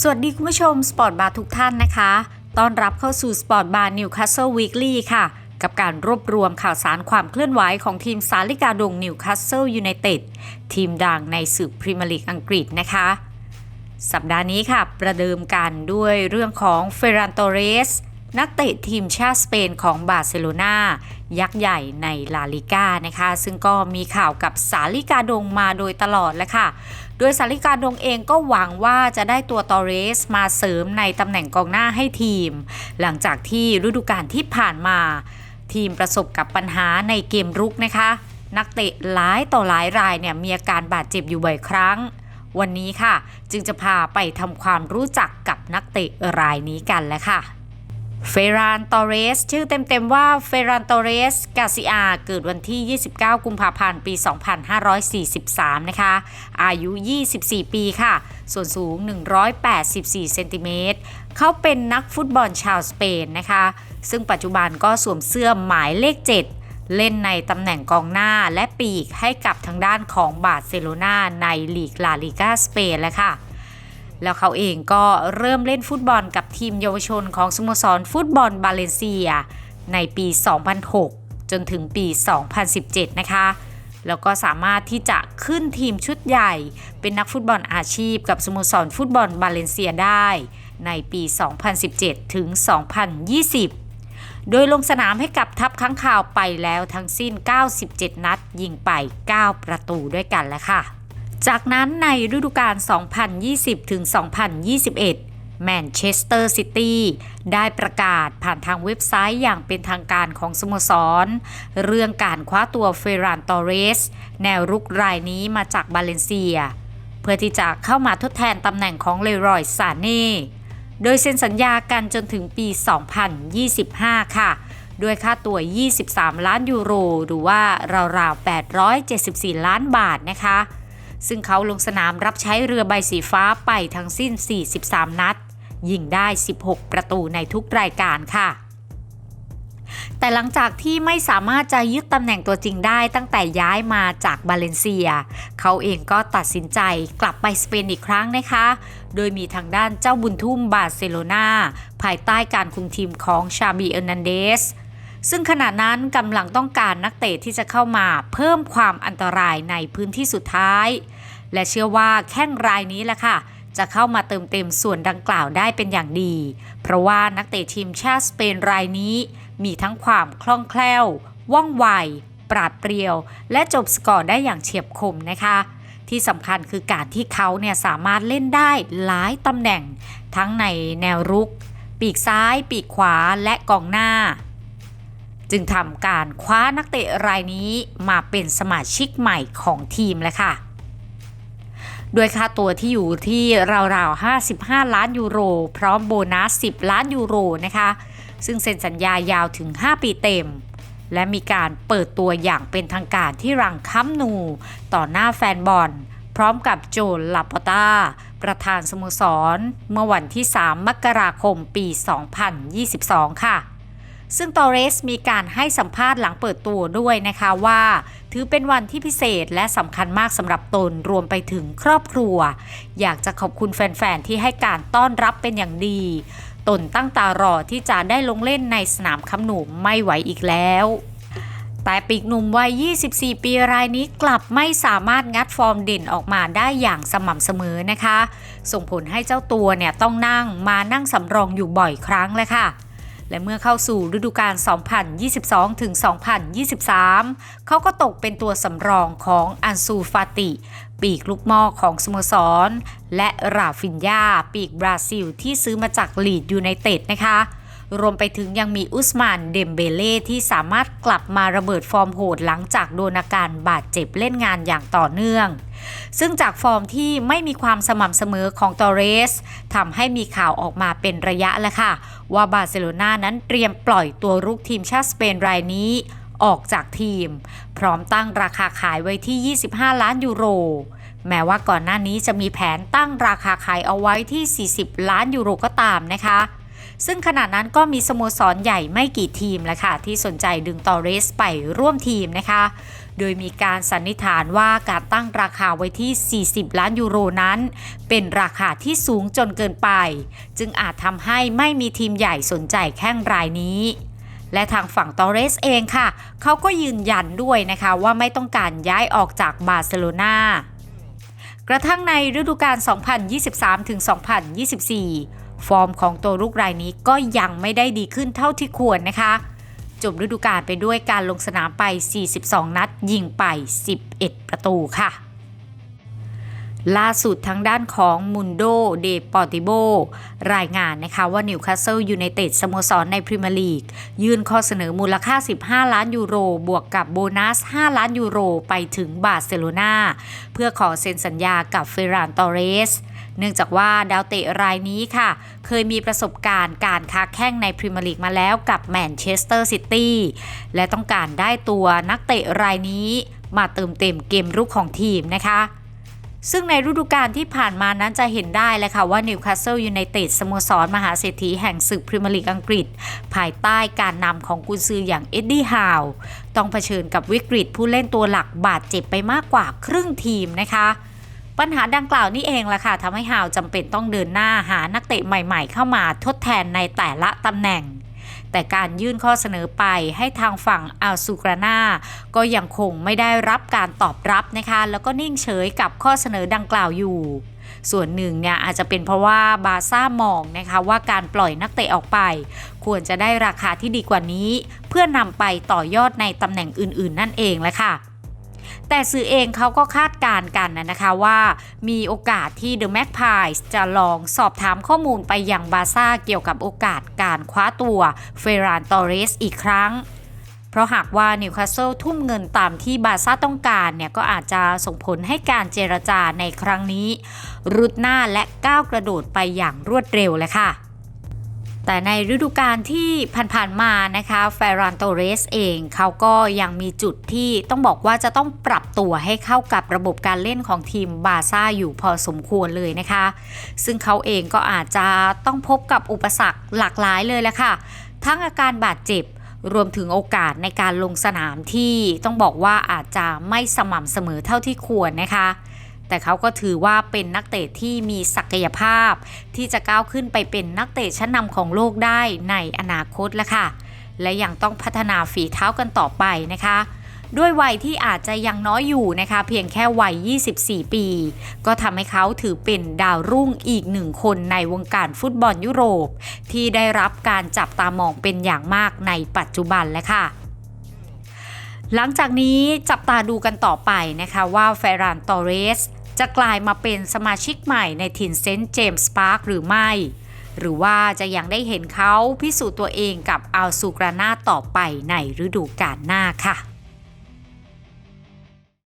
สวัสดีคุณผู้ชมสปอร์ตบาร์ทุกท่านนะคะ ต้อนรับเข้าสู่สปอร์ตบาร์นิวคาสเซิลวีคลี่ค่ะ กับการรวบรวมข่าวสารความเคลื่อนไหวของทีมสาลิกาดงนิวคาสเซิลยูไนเต็ดทีมดังในศึกพรีเมียร์ลีกอังกฤษนะคะ สัปดาห์นี้ค่ะ ประเดิมกันด้วยเรื่องของเฟรันโตเรส นักเตะทีมชาติสเปนของบาร์เซโลนายักษ์ใหญ่ในลาลิก้านะคะ ซึ่งก็มีข่าวกับสาลิกาดงมาโดยตลอดแล้วค่ะ ดยสาลิกาดงเองก็หวังว่าจะได้ตัวตอเรสมาเสริมในตำแหน่งกองหน้าให้ทีม หลังจากที่ฤดูกาลที่ผ่านมา ทีมประสบกับปัญหาในเกมรุกนะคะ นักเตะหลายต่อหลายรายเนี่ยมีอาการบาดเจ็บอยู่บ่อยครั้ง วันนี้ค่ะ จึงจะพาไปทำความรู้จักกับนักเตะรายนี้กันแล้วค่ะ เฟรานตอเรส ชื่อเต็มๆว่าเฟรานตอเรส กาซิอา เกิดวันที่ 29 กุมภาพันธ์ ปี 2543 นะคะ อายุ 24 ปีค่ะ ส่วนสูง 184 เซนติเมตร เขาเป็นนักฟุตบอลชาวสเปนนะคะ ซึ่งปัจจุบันก็สวมเสื้อหมายเลข 7 เล่นในตำแหน่งกองหน้าและปีกให้กับทางด้านของบาร์เซโลนาในลีกลาลิกาสเปนแล้วค่ะ แล้วเขาเองก็เริ่มเล่นฟุตบอลกับทีมเยาวชนของสโมสรฟุตบอลบาเลนเซีย ในปี 2006 จนถึงปี 2017 นะคะ แล้วก็สามารถที่จะขึ้นทีมชุดใหญ่ เป็นนักฟุตบอลอาชีพกับสโมสรฟุตบอลบาเลนเซียได้ในปี 2017 ถึง 2020โดยลงสนามให้กับทัพค้างคาวไปแล้วทั้งสิ้น 97 นัด ยิงไป 9 ประตูด้วยกันแล้วค่ะ จากนั้นในฤดูกาล 2020 ถึง 2021 แมนเชสเตอร์ซิตี้ได้ประกาศผ่านทางเว็บไซต์อย่างเป็นทางการของสโมสร เรื่องการคว้าตัวเฟรานตอเรส แนวรุกรายนี้มาจากบาเลนเซีย เพื่อที่จะเข้ามาทดแทนตำแหน่งของเลรอยซาเน่โดยเซ็นสัญญากันจนถึงปี 2025 ค่ะ ด้วยค่าตัว 23 ล้านยูโร หรือว่าราวๆ 874 ล้านบาทนะคะ ซึ่งเขาลงสนามรับใช้เรือใบสีฟ้าไปทั้งสิ้น 43 นัด ยิงได้ 16 ประตูในทุกรายการค่ะ แต่หลังจากที่ไม่สามารถจะยึดตำแหน่งตัวจริงได้ตั้งแต่ย้ายมาจากบาเลนเซีย เขาเองก็ตัดสินใจกลับไปสเปนอีกครั้งนะคะ โดยมีทางด้านเจ้าบุญทุ่มบาร์เซโลนาภายใต้การคุมทีมของชาบีเอร์นันเดสซึ่งขณะนั้นกำลังต้องการนักเตะที่จะเข้ามาเพิ่มความอันตรายในพื้นที่สุดท้าย และเชื่อว่าแข้งรายนี้แหละค่ะ จะเข้ามาเติมเต็มส่วนดังกล่าวได้เป็นอย่างดี เพราะว่านักเตะทีมชาติสเปนรายนี้ มีทั้งความคล่องแคล่ว ว่องไว ปราดเปรียว และจบสกอร์ได้อย่างเฉียบคมนะคะที่สำคัญคือการที่เขาเนี่ยสามารถเล่นได้หลายตำแหน่ง ทั้งในแนวรุก ปีกซ้าย ปีกขวาและกองหน้า จึงทำการคว้านักเตะรายนี้มาเป็นสมาชิกใหม่ของทีมแล้วค่ะ ด้วยค่าตัวที่อยู่ที่ราวๆ 55 ล้านยูโร พร้อมโบนัส 10 ล้านยูโรนะคะ ซึ่งเซ็นสัญญายาวถึง 5 ปีเต็ม และมีการเปิดตัวอย่างเป็นทางการที่รังคัมนู ต่อหน้าแฟนบอล พร้อมกับโจนลาปอตาประธานสโมสร เมื่อวันที่ 3 มกราคมปี 2022 ค่ะ ซึ่งตอเรสมีการให้สัมภาษณ์หลังเปิดตัวด้วยนะคะว่า ถือเป็นวันที่พิเศษและสำคัญมากสำหรับตนรวมไปถึงครอบครัว อยากจะขอบคุณแฟน ๆ ที่ให้การต้อนรับเป็นอย่างดี ตนตั้งตารอที่จะได้ลงเล่นในสนามคำหนูไม่ไหวอีกแล้วแต่ปีกหนุ่มวัย 24 ปีรายนี้กลับไม่สามารถงัดฟอร์มเด่นออกมาได้อย่างสม่ำเสมอนะคะ ส่งผลให้เจ้าตัวเนี่ยต้องนั่งมานั่งสำรองอยู่บ่อยครั้งเลยค่ะ และเมื่อเข้าสู่ฤดูกาล 2022 ถึง 2023 เขาก็ตกเป็นตัวสำรองของอันซูฟาติ ปีกลูกมอของสโมสร และราฟินยาปีกบราซิลที่ซื้อมาจากลีดยูไนเต็ดนะคะ รวมไปถึงยังมีอุสมานเดมเบเล่ที่สามารถกลับมาระเบิดฟอร์มโหดหลังจากโดนอาการบาดเจ็บเล่นงานอย่างต่อเนื่อง ซึ่งจากฟอร์มที่ไม่มีความสม่ำเสมอของตอเรสทำให้มีข่าวออกมาเป็นระยะแล้วค่ะ ว่าบาร์เซโลนานั้นเตรียมปล่อยตัวรุกทีมชาติสเปนรายนี้ออกจากทีม พร้อมตั้งราคาขายไว้ที่ 25 ล้านยูโร แม้ว่าก่อนหน้านี้จะมีแผนตั้งราคาขายเอาไว้ที่ 40 ล้านยูโรก็ตามนะคะ ซึ่งขณะนั้นก็มีสโมสรใหญ่ไม่กี่ทีมแหละค่ะ ที่สนใจดึงตอเรสไปร่วมทีมนะคะ โดยมีการสันนิษฐานว่าการตั้งราคาไว้ที่ 40 ล้านยูโรนั้น เป็นราคาที่สูงจนเกินไป จึงอาจทำให้ไม่มีทีมใหญ่สนใจแข้งรายนี้และทางฝั่งตอเรสเองค่ะ เขาก็ยืนยันด้วยนะคะว่าไม่ต้องการย้ายออกจากบาร์เซโลนากระทั่งในฤดูกาล 2023-2024 ฟอร์มของตัวลูกรายนี้ก็ยังไม่ได้ดีขึ้นเท่าที่ควรนะคะ จบฤดูกาลไปด้วยการลงสนามไป 42 นัด ยิงไป 11 ประตูค่ะ ล่าสุดทางด้านของมุนโดเดปอติโบรายงานนะคะว่านิวคาสเซิลยูไนเต็ดสโมสรในพรีเมียร์ลีก ยื่นข้อเสนอมูลค่า 15 ล้านยูโร บวกกับโบนัส 5 ล้านยูโรไปถึงบาร์เซโลนาเพื่อขอเซ็นสัญญากับเฟรานตอเรส เนื่องจากว่าดาวเตะรายนี้ค่ะ เคยมีประสบการณ์การค้าแข้งในพรีเมียร์ลีกมาแล้วกับแมนเชสเตอร์ซิตี้และต้องการได้ตัวนักเตะรายนี้ มาเติมเต็มเกมรุกของทีมนะคะซึ่งในฤดูกาลที่ผ่านมานั้นจะเห็นได้เลยค่ะว่านิวคาสเซิลยูไนเต็ดสโมสร มหาเศรษฐีแห่งศึกพรีเมียร์ลีกอังกฤษ ภายใต้การนำของกุนซืออย่างเอ็ดดี้ฮาวต้องเผชิญกับวิกฤตผู้เล่นตัวหลักบาดเจ็บไปมากกว่าครึ่งทีมนะคะ ปัญหาดังกล่าวนี้เองล่ะค่ะทำให้ฮาวจำเป็นต้องเดินหน้าหานักเตะใหม่ๆ เข้ามาทดแทนในแต่ละตำแหน่ง แต่การยื่นข้อเสนอไปให้ทางฝั่งอัลซูกรานาก็ยังคงไม่ได้รับการตอบรับนะคะ แล้วก็นิ่งเฉยกับข้อเสนอดังกล่าวอยู่ส่วนหนึ่งเนี่ยอาจจะเป็นเพราะว่าบาซ่ามองนะคะว่าการปล่อยนักเตะออกไป ควรจะได้ราคาที่ดีกว่านี้ เพื่อนำไปต่อยอดในตำแหน่งอื่น ๆ นั่นเองแหละค่ะ แต่สื่อเองเขาก็คาดการณ์กันนะคะว่า มีโอกาสที่เดอะแม p พายจะลองสอบถามข้อมูลไปยังบาซ่าเกี่ยวกับโอกาสการคว้าตัวเฟรานตอเรสอีกครั้งเพราะหากว่านิวคาสเซิลทุ่มเงินตามที่บาซ่าต้องการเนี่ยก็อาจจะส่งผลให้การเจรจาในครั้งนี้ รุดหน้าและก้าวกระโดดไปอย่างรวดเร็วเลยค่ะ แต่ในฤดูกาลที่ผ่านๆมานะคะเฟรานโตเรสเองเขาก็ยังมีจุดที่ต้องบอกว่าจะต้องปรับตัวให้เข้ากับระบบการเล่นของทีมบาซ่าอยู่พอสมควรเลยนะคะ ซึ่งเขาเองก็อาจจะต้องพบกับอุปสรรคหลากหลายเลยแหละค่ะ ทั้งอาการบาดเจ็บรวมถึงโอกาสในการลงสนามที่ต้องบอกว่าอาจจะไม่สม่ำเสมอเท่าที่ควรนะคะ แต่เขาก็ถือว่าเป็นนักเตะที่มีศักยภาพ ที่จะก้าวขึ้นไปเป็นนักเตะชั้นนำของโลกได้ในอนาคตแล้วค่ะ และยังต้องพัฒนาฝีเท้ากันต่อไปนะคะด้วยวัยที่อาจจะยังน้อยอยู่นะคะ เพียงแค่วัย 24 ปี ก็ทำให้เขาถือเป็นดาวรุ่งอีกหนึ่งคนในวงการฟุตบอลยุโรป ที่ได้รับการจับตามองเป็นอย่างมากในปัจจุบันแล้วค่ะ หลังจากนี้จับตาดูกันต่อไปนะคะว่าเฟรานตอเรส จะกลายมาเป็นสมาชิกใหม่ในถิ่นเซนต์เจมส์พาร์คหรือไม่ หรือว่าจะยังได้เห็นเขาพิสูจน์ตัวเองกับอัลซูกรานาต่อไปในฤดูกาลหน้าค่ะ